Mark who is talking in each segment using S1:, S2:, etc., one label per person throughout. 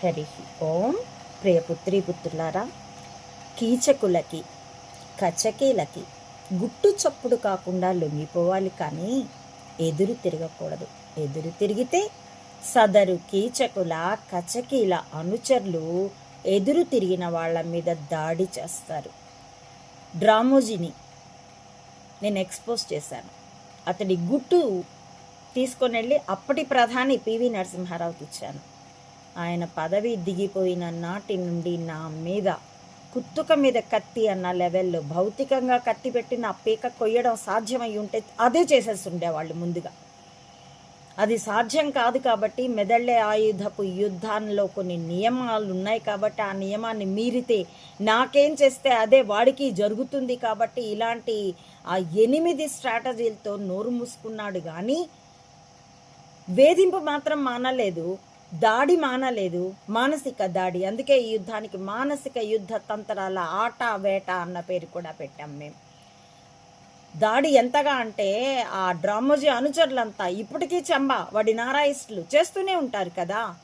S1: హరి ఓం ప్రియపుత్రి పుత్రులారా కీచకులకి కచకీలకి గుట్టు చప్పుడు కాకుండా లొంగిపోవాలి కానీ ఎదురు తిరగకూడదు. ఎదురు తిరిగితే సదరు కీచకుల కచకీల అనుచరులు ఎదురు తిరిగిన వాళ్ళ మీద దాడి చేస్తారు. డ్రామోజీని నేను ఎక్స్పోజ్ చేశాను. అతడి గుట్టు తీసుకొని వెళ్ళి అప్పటి ప్రధాని పివి నరసింహారావుకి ఇచ్చాను. ఆయన పదవి దిగిపోయిన నాటి నుండి నా మీద కుత్తుక మీద కత్తి అన్న లెవెల్లో భౌతికంగా కత్తి పెట్టి నా పీక కొయ్యడం సాధ్యమై ఉంటే అదే చేసేసి ఉండేవాళ్ళు ముందుగా. అది సాధ్యం కాదు కాబట్టి మెదళ్ళే ఆయుధపు యుద్ధాల్లో కొన్ని నియమాలు ఉన్నాయి కాబట్టి ఆ నియమాన్ని మీరితే నాకేం చేస్తే అదే వాడికి జరుగుతుంది కాబట్టి ఇలాంటి ఆ ఎనిమిది స్ట్రాటజీలతో నోరు మూసుకున్నాడు కానీ వేధింపు మాత్రం మానలేదు. దాడి మానలేదు మానసిక దాడి. అందుకే ఈ యుద్ధానికి మానసిక యుద్ధ తంత్రాల ఆట వేట అన్న పేరు కూడా పెట్టాం మేము దాడి ఎంతగా అంటే ఆ డ్రామోజీ అనుచరులంతా ఇప్పటికీ చెంబ వాడి నారాయిస్టులు చేస్తూనే ఉంటారు కదా.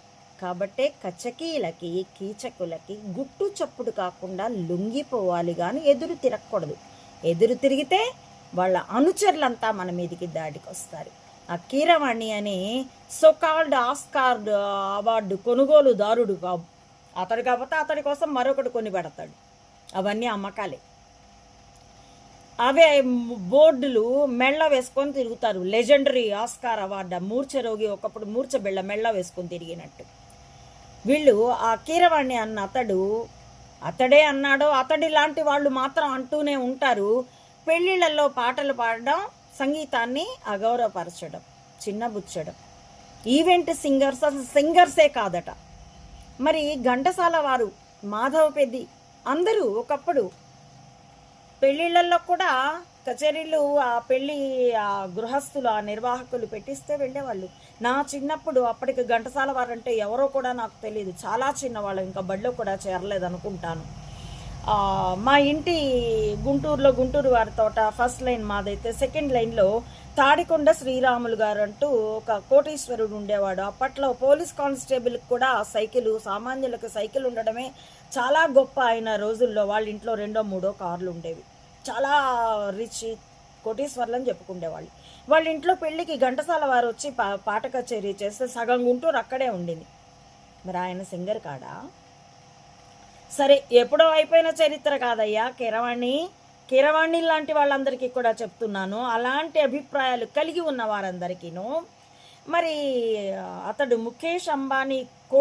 S1: కాబట్టే కచ్చకీలకి కీచకులకి గుట్టు చప్పుడు కాకుండా లొంగిపోవాలి కానీ ఎదురు తిరగకూడదు. ఎదురు తిరిగితే వాళ్ళ అనుచరులంతా మన మీదికి దాడికి వస్తారు కీరవాణి అని సోకాల్డ్ ఆస్కార్ అవార్డు కొనుగోలుదారుడు అతడు కాకపోతే అతడి కోసం మరొకటి కొని పెడతాడు అవన్నీ అమ్మకాలే. అవే బోర్డులు మెళ్ళ వేసుకొని తిరుగుతారు. లెజెండరీ ఆస్కార్ అవార్డు మూర్ఛ రోగి ఒకప్పుడు మూర్ఛ బిళ్ళ మెళ్ళ వేసుకొని తిరిగినట్టు. వీళ్ళు ఆ కీరవాణి అన్న అతడు అతడే అన్నాడో అతడి లాంటి వాళ్ళు మాత్రం అంటూనే ఉంటారు. పెళ్ళిళ్ళల్లో పాటలు పాడడం సంగీతాన్ని అగౌరవపరచడం చిన్నబుచ్చడం ఈవెంట్ సింగర్స్ అసలు సింగర్సే కాదట. మరి ఘంటసాల వారు మాధవ పెద్ది అందరూ ఒకప్పుడు పెళ్ళిళ్ళల్లో కూడా కచేరీలు ఆ పెళ్ళి ఆ గృహస్థులు ఆ నిర్వాహకులు పెట్టిస్తే వెళ్ళేవాళ్ళు. నా చిన్నప్పుడు అప్పటికి ఘంటసాల వారంటే ఎవరో కూడా నాకు తెలియదు చాలా చిన్నవాళ్ళు ఇంకా బడిలో కూడా చేరలేదు అనుకుంటాను మా ఇంటి గుంటూరులో గుంటూరు వారి తోట ఫస్ట్ లైన్ మాదైతే సెకండ్ లైన్లో తాడికొండ శ్రీరాములు గారు అంటూ ఒక కోటీశ్వరుడు ఉండేవాడు. అప్పట్లో పోలీస్ కానిస్టేబుల్కి కూడా సైకిల్ సామాన్యులకు సైకిల్ ఉండడమే చాలా గొప్ప అయిన రోజుల్లో. వాళ్ళ ఇంట్లో రెండో మూడో కార్లు ఉండేవి. చాలా రిచ్ కోటీశ్వర్లు అని చెప్పుకుండేవాళ్ళు. వాళ్ళ ఇంట్లో పెళ్ళికి ఘంటసాల వారు వచ్చి పా పాట కచేరీ చేస్తే సగం గుంటూరు అక్కడే ఉండింది. మరి ఆయన సింగర్ కాడా? సరే ఎప్పుడో అయిపోయిన చరిత్ర కాదయ్యా కిరవాణి. కిరవాణి లాంటి వాళ్ళందరికీ కూడా చెప్తున్నాను. అలాంటి అభిప్రాయాలు కలిగి ఉన్న వారందరికీను. మరి అతడు ముఖేష్ అంబానీ